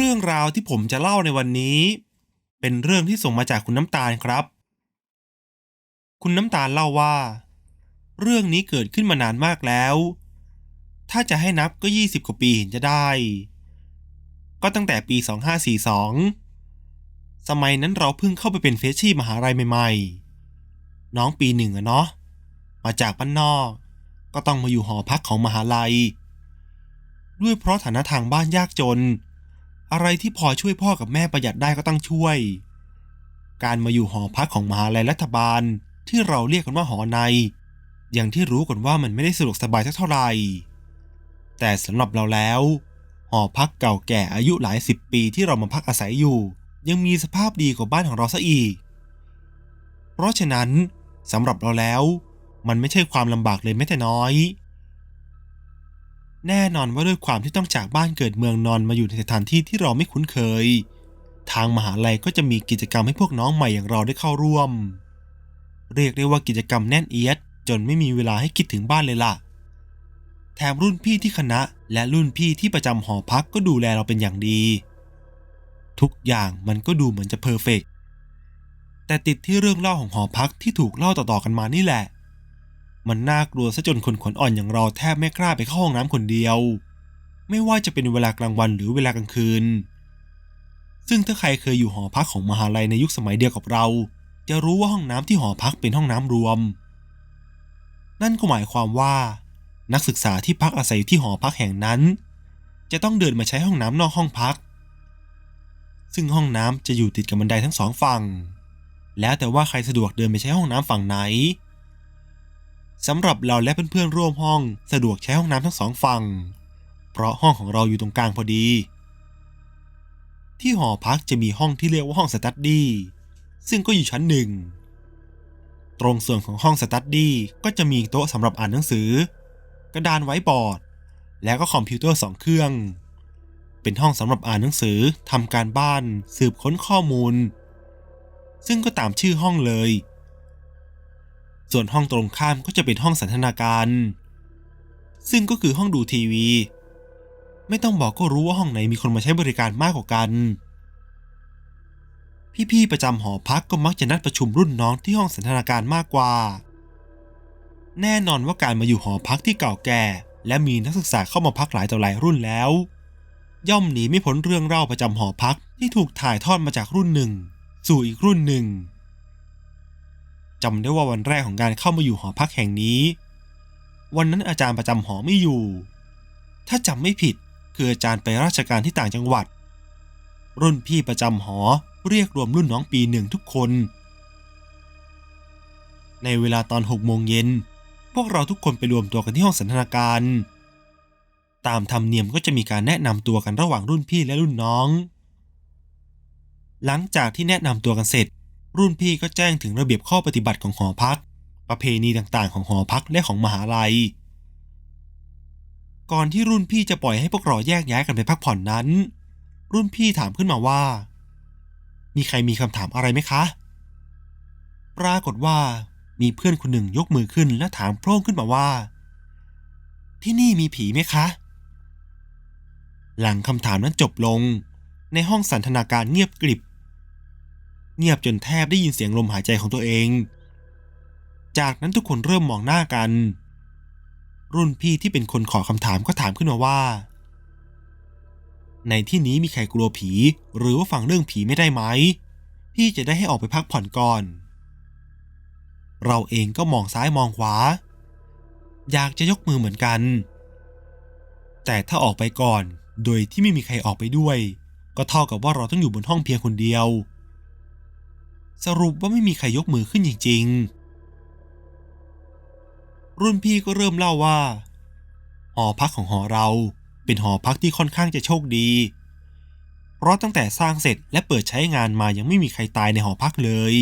เรื่องราวที่ผมจะเล่าในวันนี้ เป็นเรื่องที่ส่งมาจากคุณน้ำตาลครับ คุณน้ำตาลเล่าว่า เรื่องนี้เกิดขึ้นมานานมากแล้ว ถ้าจะให้นับก็ 20 กว่าปีเห็นจะได้ ก็ตั้งแต่ปี 2542 สมัยนั้นเราเพิ่งเข้าไปเป็นเฟชชี่มหาลัยใหม่ๆ น้องปีหนึ่งอะเนาะมาจากบ้านนอก ก็ต้องมาอยู่หอพักของมหาลัย ด้วยเพราะฐานะทางบ้านยากจน อะไรที่พอช่วยพ่อกับแม่ประหยัดได้ก็ต้องช่วย การมาอยู่หอพักของมหาลัยรัฐบาลที่เราเรียกกันว่าหอใน อย่างที่รู้กันว่ามันไม่ได้สะดวกสบายสักเท่าไหร่ แต่สำหรับเราแล้ว หอพักเก่าแก่อายุหลายสิบปีที่เรามาพักอาศัยอยู่ ยังมีสภาพดีกว่าบ้านของเราซะอีก เพราะฉะนั้นสำหรับเราแล้ว มันไม่ใช่ความลำบากเลยแม้แต่น้อย แน่นอนว่าด้วยความที่ต้องจากบ้านเกิดเมืองนอนมาอยู่ในสถานที่ที่เราไม่คุ้นเคย ทางมหาลัยก็จะมีกิจกรรมให้พวกน้องใหม่อย่างเราได้เข้าร่วม เรียกได้ว่ากิจกรรมแน่นเอียด จนไม่มีเวลาให้คิดถึงบ้านเลยล่ะ แถมรุ่นพี่ที่คณะและรุ่นพี่ที่ประจำหอพักก็ดูแลเราเป็นอย่างดี ทุกอย่างมันก็ดูเหมือนจะเพอร์เฟกต์แต่ติดที่เรื่องเล่าของหอพักที่ถูกเล่าต่อๆกันมานี่แหละ มันน่ากลัวซะจนคนขนอ่อนอย่างเราแทบไม่กล้าไปเข้าห้องน้ำคนเดียว ไม่ว่าจะเป็นเวลากลางวันหรือเวลากลางคืน ซึ่งถ้าใครเคยอยู่หอพักของมหาลัยในยุคสมัยเดียวกับเรา จะรู้ว่าห้องน้ำที่หอพักเป็นห้องน้ำรวม นั่นก็หมายความว่า นักศึกษาที่พักอาศัยอยู่ที่หอพักแห่งนั้น จะต้องเดินมาใช้ห้องน้ำนอกห้องพัก ซึ่งห้องน้ำจะอยู่ติดกับบันไดทั้งสองฝั่ง แล้วแต่ว่าใครสะดวกเดินไปใช้ห้องน้ำฝั่งไหน สำหรับเราและเพื่อนๆร่วมห้องสะดวกใช้ห้องน้ำทั้งสองฝั่ง เพราะห้องของเราอยู่ตรงกลางพอดี ที่หอพักจะมีห้องที่เรียกว่าห้องสตัดดี้ซึ่งก็อยู่ชั้นหนึ่ง ตรงส่วนของห้องสตัดดี้ก็จะมีโต๊ะสำหรับอ่านหนังสือ กระดานไว้บอร์ด แล้วก็คอมพิวเตอร์สองเครื่อง เป็นห้องสำหรับอ่านหนังสือทำการบ้าน สืบค้นข้อมูล ซึ่งก็ตามชื่อห้องเลย ส่วนห้องตรงข้ามก็จะเป็นห้องสันทนาการ ซึ่งก็คือห้องดูทีวี ไม่ต้องบอกก็รู้ว่าห้องไหนมีคนมาใช้บริการมากกว่ากัน พี่ๆประจำหอพักก็มักจะนัดประชุมรุ่นน้องที่ห้องสันทนาการมากกว่า แน่นอนว่าการมาอยู่หอพักที่เก่าแก่ และมีนักศึกษาเข้ามาพักหลายต่อหลายรุ่นแล้ว ย่อมหนีไม่พ้นเรื่องเล่าประจำหอพักที่ถูกถ่ายทอดมาจากรุ่นหนึ่ง สู่อีกรุ่นหนึ่ง จำได้ว่าวันแรกของการเข้ามาอยู่หอพักแห่งนี้ วันนั้นอาจารย์ประจำหอไม่อยู่ ถ้าจำไม่ผิดคืออาจารย์ไปราชการที่ต่างจังหวัด รุ่นพี่ประจำหอเรียกรวมรุ่นน้องปีหนึ่งทุกคน ในเวลาตอนหกโมงเย็นพวกเราทุกคนไปรวมตัวกันที่ห้องสันทนาการ ตามธรรมเนียมก็จะมีการแนะนำตัวกันระหว่างรุ่นพี่และรุ่นน้อง หลังจากที่แนะนำตัวกันเสร็จ รุ่นพี่ก็แจ้งถึงระเบียบข้อปฏิบัติของหอพัก ประเพณีต่างๆ ของหอพักและของมหาลัย ก่อนที่รุ่นพี่จะปล่อยให้พวกเราแยกย้ายกันไปพักผ่อนนั้น รุ่นพี่ถามขึ้นมาว่า มีใครมีคำถามอะไรไหมคะ ปรากฏว่ามีเพื่อนคนหนึ่งยกมือขึ้นและถามโพร่งขึ้นมาว่า ที่นี่มีผีไหมคะ หลังคำถามนั้นจบลง ในห้องสันทนาการเงียบกริบ เงียบจนแทบได้ยินเสียงลมหายใจของตัวเอง จากนั้นทุกคนเริ่มมองหน้ากัน รุ่นพี่ที่เป็นคนขอคำถามก็ถามขึ้นมาว่า ในที่นี้มีใครกลัวผี หรือว่าฟังเรื่องผีไม่ได้ไหมพี่จะได้ให้ออกไปพักผ่อนก่อน เราเองก็มองซ้ายมองขวา อยากจะยกมือเหมือนกัน แต่ถ้าออกไปก่อนโดยที่ไม่มีใครออกไปด้วย ก็เท่ากับว่าเราต้องอยู่บนห้องเพียงคนเดียว สรุปว่าไม่มีใครยกมือขึ้นจริง ๆ รุ่นพี่ก็เริ่มเล่าว่า หอพักของหอเราเป็นหอพักที่ค่อนข้างจะโชคดี เพราะตั้งแต่สร้างเสร็จและเปิดใช้งานมายังไม่มีใครตายในหอพักเลย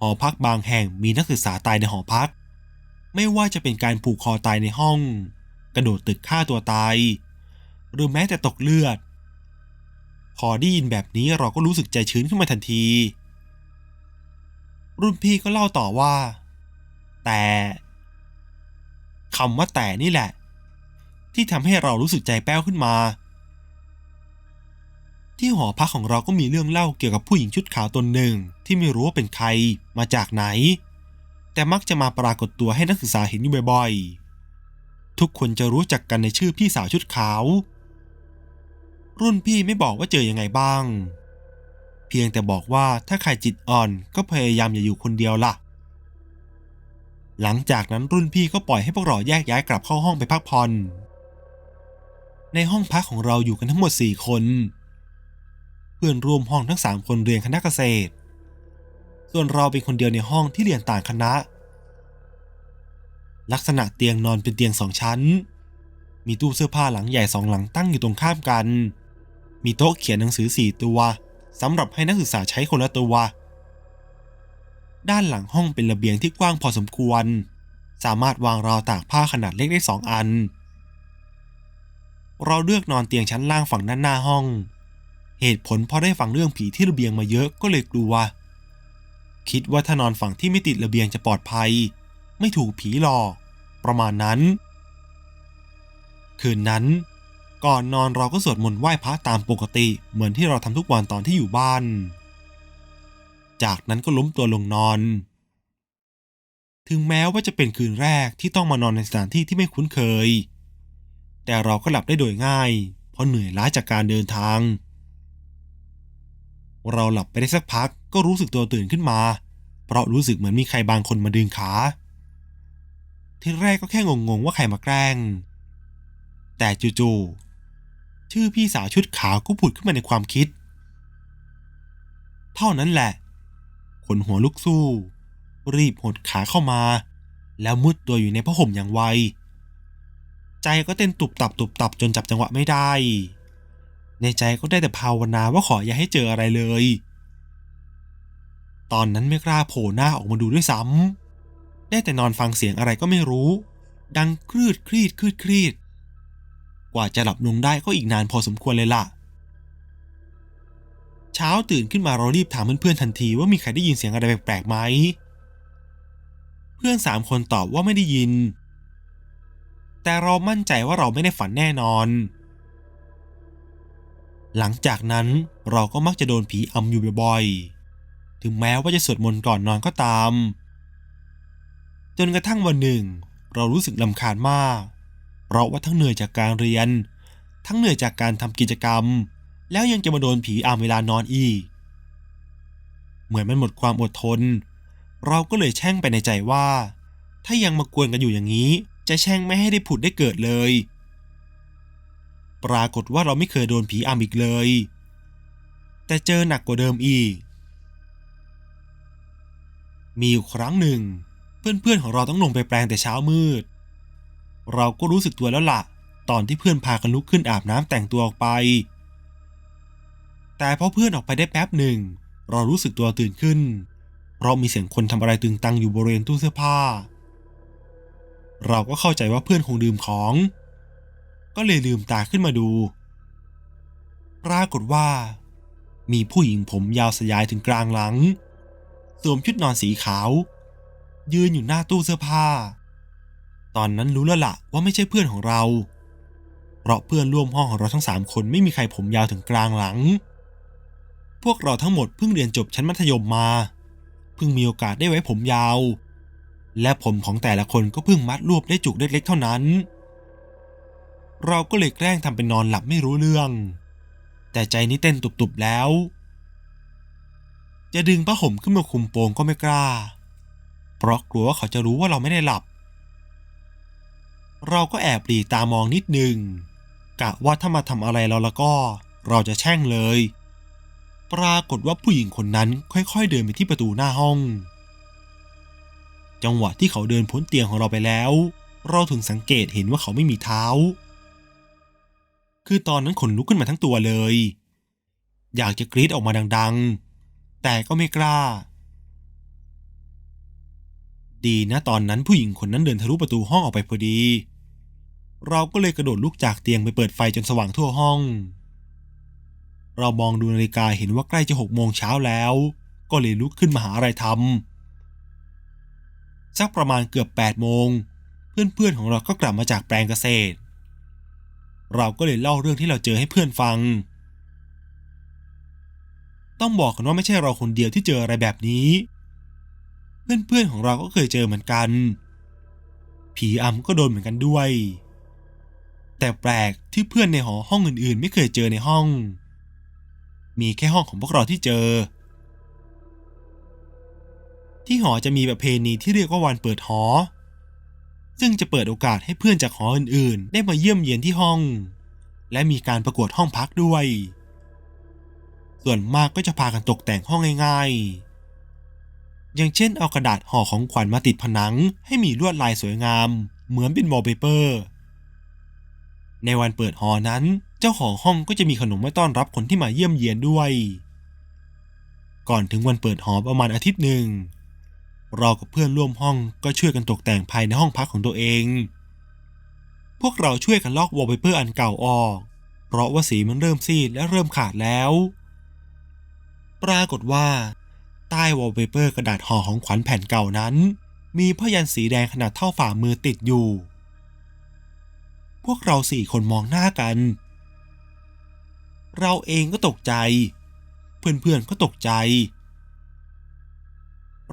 หอพักบางแห่งมีนักศึกษาตายในหอพัก ไม่ว่าจะเป็นการผูกคอตายในห้อง กระโดดตึกฆ่าตัวตาย หรือแม้แต่ตกเลือดพอได้ยินแบบนี้เราก็รู้สึกใจชื้นขึ้นมาทันที รุ่นพี่ก็เล่าต่อว่า แต่คำว่าแต่นี่แหละ ที่ทำให้เรารู้สึกใจแป้วขึ้นมา ที่หอพักของเราก็มีเรื่องเล่าเกี่ยวกับผู้หญิงชุดขาวตนหนึ่งที่ไม่รู้ว่าเป็นใครมาจากไหน แต่มักจะมาปรากฏตัวให้นักศึกษาเห็นอยู่บ่อยๆ ทุกคนจะรู้จักกันในชื่อพี่สาวชุดขาว รุ่นพี่ไม่บอกว่าเจอยังไงบ้าง เพียงแต่บอกว่าถ้าใครจิตอ่อนก็พยายามอย่าอยู่คนเดียวล่ะ หลังจากนั้นรุ่นพี่ก็ปล่อยให้พวกเราแยกย้ายกลับเข้าห้องไปพักผ่อนในห้องพักของเราอยู่กันทั้งหมด 4 คน เพื่อนร่วมห้องทั้ง 3 คนเรียนคณะเกษตร ส่วนเราเป็นคนเดียวในห้องที่เรียนต่างคณะ ลักษณะเตียงนอนเป็นเตียงสองชั้น มีตู้เสื้อผ้าหลังใหญ่สองหลังตั้งอยู่ตรงข้ามกัน มีโต๊ะเขียนหนังสือสี่ตัว สำหรับให้นักศึกษาใช้คนละตัว ด้านหลังห้องเป็นระเบียงที่กว้างพอสมควร สามารถวางราวตากผ้าขนาดเล็กได้สองอัน เราเลือกนอนเตียงชั้นล่างฝั่งด้านหน้าห้อง เหตุผลเพราะได้ฟังเรื่องผีที่ระเบียงมาเยอะก็เลยกลัว คิดว่าถ้านอนฝั่งที่ไม่ติดระเบียงจะปลอดภัย ไม่ถูกผีหลอกประมาณนั้น คืนนั้น ก่อนนอนเราก็สวดมนต์ไหว้พระตามปกติเหมือนที่เราทำทุกวันตอนที่อยู่บ้าน จากนั้นก็ล้มตัวลงนอน ถึงแม้ว่าจะเป็นคืนแรกที่ต้องมานอนในสถานที่ที่ไม่คุ้นเคย แต่เราก็หลับได้โดยง่าย เพราะเหนื่อยล้าจากการเดินทาง เราหลับไปได้สักพักก็รู้สึกตัวตื่นขึ้นมา เพราะรู้สึกเหมือนมีใครบางคนมาดึงขาทีแรกก็แค่งงๆว่าใครมาแกล้ง แต่จู่ๆ ชื่อพี่สาวชุดขาวก็ผุดขึ้นมาในความคิด เท่านั้นแหละ ขนหัวลุกสู้ รีบหดขาเข้ามา แล้วมุดตัวอยู่ในผ้าห่มอย่างไว ใจก็เต้นตุบตับตุบตับจนจับจังหวะไม่ได้ ในใจก็ได้แต่ภาวนาว่าขออย่าให้เจออะไรเลย ตอนนั้นไม่กล้าโผล่หน้าออกมาดูด้วยซ้ำได้แต่นอนฟังเสียงอะไรก็ไม่รู้ ดังคลืดคลีดคลืดคลีด กว่าจะหลับลงได้ก็อีกนานพอสมควรเลยล่ะ เช้าตื่นขึ้นมาเรารีบถามเพื่อนๆทันทีว่ามีใครได้ยินเสียงอะไรแปลกๆไหม เพื่อนสามคนตอบว่าไม่ได้ยิน แต่เรามั่นใจว่าเราไม่ได้ฝันแน่นอน หลังจากนั้นเราก็มักจะโดนผีอำอยู่บ่อยๆ ถึงแม้ว่าจะสวดมนต์ก่อนนอนก็ตาม จนกระทั่งวันหนึ่ง เรารู้สึกลำคาญมาก เพราะว่าทั้งเหนื่อยจากการเรียน ทั้งเหนื่อยจากการทำกิจกรรม แล้วยังจะมาโดนผีอำเวลานอนอีก เหมือนมันหมดความอดทน เราก็เลยแช่งไปในใจว่า ถ้ายังมากวนกันอยู่อย่างนี้ จะแช่งไม่ให้ได้ผุดได้เกิดเลย ปรากฏว่าเราไม่เคยโดนผีอำอีกเลย แต่เจอหนักกว่าเดิมอีก มีอยู่ครั้งหนึ่ง เพื่อนๆของเราต้องลงไปแปลงแต่เช้ามืด เราก็รู้สึกตัวแล้วละ่ะ ตอนที่เพื่อนพากันลุกขึ้นอาบน้ำแต่งตัวออกไป แต่พอเพื่อนออกไปได้แป๊บหนึ่ง เรารู้สึกตัวตื่นขึ้น เพราะมีเสียงคนทำอะไรตึงตังอยู่บริเวณตู้เสื้อผ้า เราก็เข้าใจว่าเพื่อนคงดื่มของ ก็เลยลืมตาขึ้นมาดู ปรากฏว่า มีผู้หญิงผมยาวสยายถึงกลางหลังสวมชุดนอนสีขาว ยืนอยู่หน้าตู้เสื้อผ้า ตอนนั้นรู้แล้วละ่ะว่าไม่ใช่เพื่อนของเรา เพราะเพื่อนร่วมห้องของเราทั้งสามคนไม่มีใครผมยาวถึงกลางหลัง พวกเราทั้งหมดเพิ่งเรียนจบชั้นมัธยมมา เพิ่งมีโอกาสได้ไว้ผมยาว และผมของแต่ละคนก็เพิ่งมัดรวบได้จุกเล็กๆเท่านั้น เราก็เลยแกล้งทำเป็นนอนหลับไม่รู้เรื่อง แต่ใจนี่เต้นตุบๆแล้ว จะดึงผ้าห่มขึ้นมาคุมโปงก็ไม่กล้า เพราะกลัวว่าเขาจะรู้ว่าเราไม่ได้หลับ เราก็แอบหลีตามองนิดนึง กะว่าถ้ามาทำอะไรเราแล้วก็ เราจะแช่งเลย ปรากฏว่าผู้หญิงคนนั้นค่อยๆ เดินไปที่ประตูหน้าห้อง จังหวะที่เขาเดินพ้นเตียงของเราไปแล้ว เราถึงสังเกตเห็นว่าเขาไม่มีเท้า คือตอนนั้นขนลุกขึ้นมาทั้งตัวเลย อยากจะกรีดออกมาดังๆ แต่ก็ไม่กล้า ดีนะตอนนั้นผู้หญิงคนนั้นเดินทะลุประตูห้องออกไปพอดี เราก็เลยกระโดดลุกจากเตียงไปเปิดไฟจนสว่างทั่วห้อง เรามองดูนาฬิกาเห็นว่าใกล้จะหกโมงเช้าแล้ว ก็เลยลุกขึ้นมาหาอะไรทำสักประมาณเกือบแปดโมงเพื่อนๆของเราก็กลับมาจากแปลงเกษตร เราก็เลยเล่าเรื่องที่เราเจอให้เพื่อนฟัง ต้องบอกกันว่าไม่ใช่เราคนเดียวที่เจออะไรแบบนี้ เพื่อนๆของเราก็เคยเจอเหมือนกัน ผีอำก็โดนเหมือนกันด้วย แต่แปลกที่เพื่อนในหอห้องอื่นๆ ไม่เคยเจอในห้อง มีแค่ห้องของพวกเราที่เจอ ที่หอจะมีประเพณีที่เรียกว่าวันเปิดหอ ซึ่งจะเปิดโอกาสให้เพื่อนจากหออื่นๆ ได้มาเยี่ยมเยียนที่ห้อง และมีการประกวดห้องพักด้วย ส่วนมากก็จะพากันตกแต่งห้องง่ายๆ อย่างเช่นเอากระดาษห่อของขวัญมาติดผนัง ให้มีลวดลายสวยงาม เหมือนเป็นวอลเปเปอร์ ในวันเปิดหอนั้น เจ้าของห้องก็จะมีขนมไว้ต้อนรับคนที่มาเยี่ยมเยียนด้วย ก่อนถึงวันเปิดหอประมาณอาทิตย์หนึ่ง เรากับเพื่อนร่วมห้องก็ช่วยกันตกแต่งภายในห้องพักของตัวเอง พวกเราช่วยกันลอกวอลเปเปอร์อันเก่าออก เพราะว่าสีมันเริ่มซีดและเริ่มขาดแล้ว ปรากฏว่า ใต้วอลเปเปอร์กระดาษห่อของขวัญแผ่นเก่านั้น มีพยันสีแดงขนาดเท่าฝ่ามือติดอยู่ พวกเราสี่คนมองหน้ากัน เราเองก็ตกใจ เพื่อนๆก็ตกใจ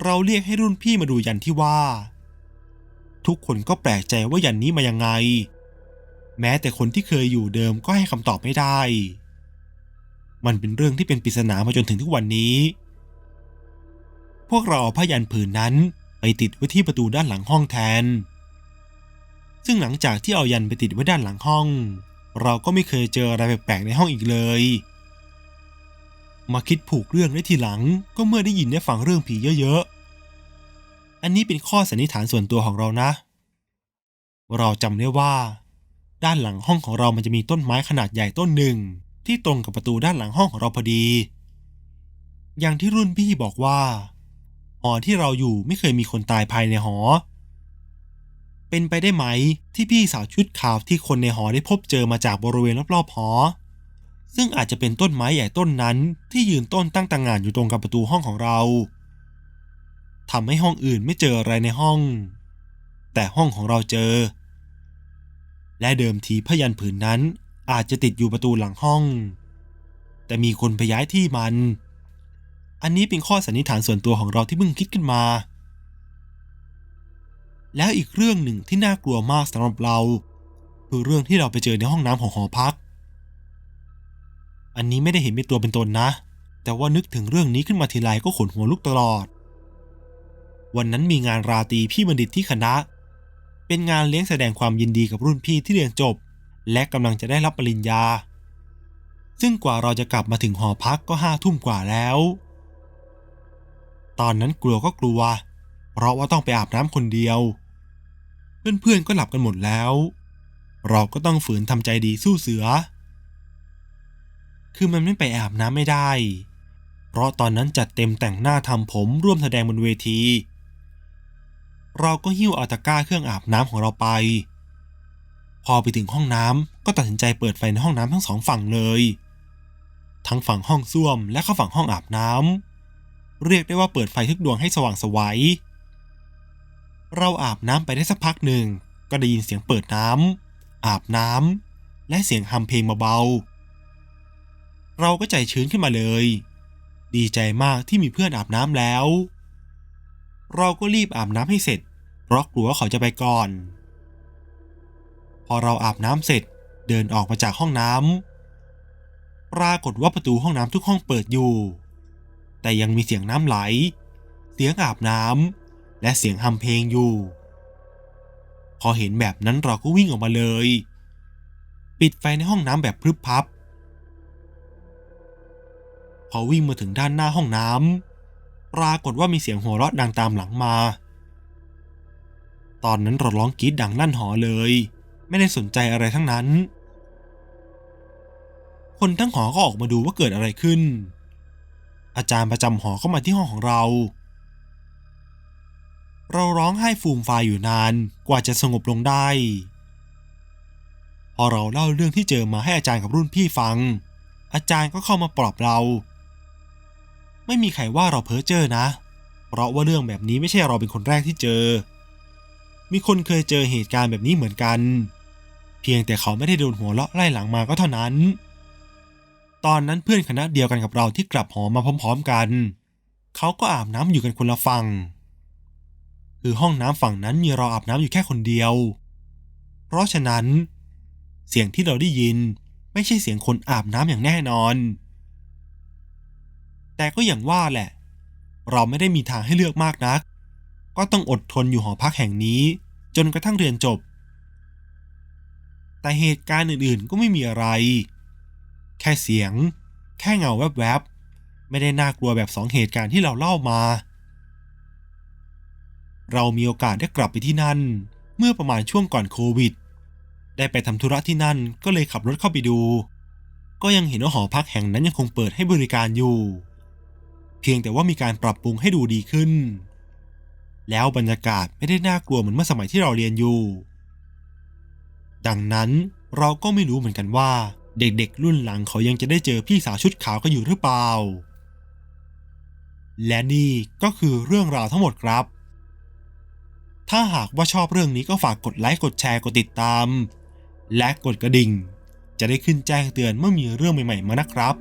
เราเรียกให้รุ่นพี่มาดูยันที่ว่า ทุกคนก็แปลกใจว่ายันนี้มายังไง แม้แต่คนที่เคยอยู่เดิมก็ให้คำตอบไม่ได้ มันเป็นเรื่องที่เป็นปริศนามาจนถึงทุกวันนี้ พวกเราเอาผ้ายันผืนนั้นไปติดไว้ที่ประตูด้านหลังห้องแทน ซึ่งหลังจากที่เอายันไปติดไว้ด้านหลังห้อง เราก็ไม่เคยเจออะไรแปลกๆในห้องอีกเลย มาคิดผูกเรื่องได้ทีหลังก็เมื่อได้ยินได้ฟังเรื่องผีเยอะๆ อันนี้เป็นข้อสันนิษฐานส่วนตัวของเรานะ เราจำได้ว่า ด้านหลังห้องของเรามันจะมีต้นไม้ขนาดใหญ่ต้นหนึ่ง ที่ตรงกับประตูด้านหลังห้องของเราพอดี อย่างที่รุ่นพี่บอกว่า อที่เราอยู่ไม่เคยมีคนตายภายในหอ เป็นไปได้ไหมที่พี่สาวชุดขาวที่คนในหอได้พบเจอมาจากบริเวณรอบๆหอ ซึ่งอาจจะเป็นต้นไม้ใหญ่ต้นนั้นที่ยืนต้นตั้งต่างานอยู่ตรงกับประตูห้องของเราทำให้ห้องอื่นไม่เจออะไรในห้อง แต่ห้องของเราเจอ และเดิมทีพยันผืนนั้นอาจจะติดอยู่ประตูหลังห้อง แต่มีคนไปย้ายที่มัน อันนี้เป็นข้อสันนิษฐานส่วนตัวของเราที่เพิ่งคิดขึ้นมา แล้วอีกเรื่องหนึ่งที่น่ากลัวมากสำหรับเรา คือเรื่องที่เราไปเจอในห้องน้ำของหอพัก อันนี้ไม่ได้เห็นเป็นตัวเป็นตนนะ แต่ว่านึกถึงเรื่องนี้ขึ้นมาทีไรก็ขนหัวลุกตลอด วันนั้นมีงานราตรีพี่บัณฑิตที่คณะ เป็นงานเลี้ยงแสดงความยินดีกับรุ่นพี่ที่เรียนจบ และกำลังจะได้รับปริญญา ซึ่งกว่าเราจะกลับมาถึงหอพักก็ห้าทุ่มกว่าแล้ว ตอนนั้นกลัวก็กลัว เพราะว่าต้องไปอาบน้ำคนเดียว เพื่อนๆก็หลับกันหมดแล้ว เราก็ต้องฝืนทำใจดีสู้เสือ คือมันไม่ไปอาบน้ำไม่ได้ เพราะตอนนั้นจัดเต็มแต่งหน้าทำผมร่วมแสดงบนเวที เราก็หิ้วเอาตะกร้าเครื่องอาบน้ำของเราไป พอไปถึงห้องน้ำก็ตัดสินใจเปิดไฟในห้องน้ำทั้งสองฝั่งเลย ทั้งฝั่งห้องส้วมและก็ฝั่งห้องอาบน้ำ เรียกได้ว่าเปิดไฟทุกดวงให้สว่างสวัย เราอาบน้ำไปได้สักพักหนึ่ง ก็ได้ยินเสียงเปิดน้ำอาบน้ำและเสียงฮัมเพลงเบาๆ เราก็ใจชื้นขึ้นมาเลย ดีใจมากที่มีเพื่อนอาบน้ำแล้ว เราก็รีบอาบน้ำให้เสร็จเพราะกลัวเขาจะไปก่อน พอเราอาบน้ำเสร็จเดินออกมาจากห้องน้ำปรากฏว่าประตูห้องน้ำทุกห้องเปิดอยู่ แต่ยังมีเสียงน้ำไหล เสียงอาบน้ำและเสียงฮัมเพลงอยู่ พอเห็นแบบนั้นเราก็วิ่งออกมาเลย ปิดไฟในห้องน้ำแบบพรึบพับ พอวิ่งมาถึงด้านหน้าห้องน้ำปรากฏว่ามีเสียงหัวเราะดังตามหลังมา ตอนนั้นเราร้องกรีดดังลั่นหอเลย ไม่ได้สนใจอะไรทั้งนั้น คนทั้งหอก็ออกมาดูว่าเกิดอะไรขึ้น อาจารย์ประจำหอก็มาที่ห้องของเรา เราร้องไห้ฟูมฟายอยู่นานกว่าจะสงบลงได้ พอเราเล่าเรื่องที่เจอมาให้อาจารย์กับรุ่นพี่ฟัง อาจารย์ก็เข้ามาปลอบเรา ไม่มีใครว่าเราเพ้อเจ้อนะ เพราะว่าเรื่องแบบนี้ไม่ใช่เราเป็นคนแรกที่เจอ มีคนเคยเจอเหตุการณ์แบบนี้เหมือนกัน เพียงแต่เขาไม่ได้โดนหัวเราะไล่หลังมาก็เท่านั้น ตอนนั้นเพื่อนคณะเดียวกันกับเราที่กลับหอมาพร้อม ๆ กัน เขาก็อาบน้ำอยู่กันคนละฝั่ง คือห้องน้ำฝั่งนั้นมีเราอาบน้ำอยู่แค่คนเดียว เพราะฉะนั้น เสียงที่เราได้ยินไม่ใช่เสียงคนอาบน้ำอย่างแน่นอน แต่ก็อย่างว่าแหละ เราไม่ได้มีทางให้เลือกมากนัก ก็ต้องอดทนอยู่หอพักแห่งนี้ จนกระทั่งเรียนจบ แต่เหตุการณ์อื่นๆก็ไม่มีอะไร แค่เสียง แค่เงาแวบๆ ไม่ได้น่ากลัวแบบสองเหตุการณ์ที่เราเล่ามา เรามีโอกาสได้กลับไปที่นั่น เมื่อประมาณช่วงก่อนโควิด ได้ไปทำธุระที่นั่นก็เลยขับรถเข้าไปดู ก็ยังเห็นว่าหอพักแห่งนั้นยังคงเปิดให้บริการอยู่ เพียงแต่ว่ามีการปรับปรุงให้ดูดีขึ้น แล้วบรรยากาศไม่ได้น่ากลัวเหมือนเมื่อสมัยที่เราเรียนอยู่ ดังนั้นเราก็ไม่รู้เหมือนกันว่า เด็กๆรุ่นหลังเขายังจะได้เจอพี่สาวชุดขาวกันอยู่หรือเปล่า และนี่ก็คือเรื่องราวทั้งหมดครับ ถ้าหากว่าชอบเรื่องนี้ก็ฝากกดไลค์กดแชร์กดติดตาม และกดกระดิ่ง จะได้ขึ้นแจ้งเตือนเมื่อมีเรื่องใหม่ๆมานะครับ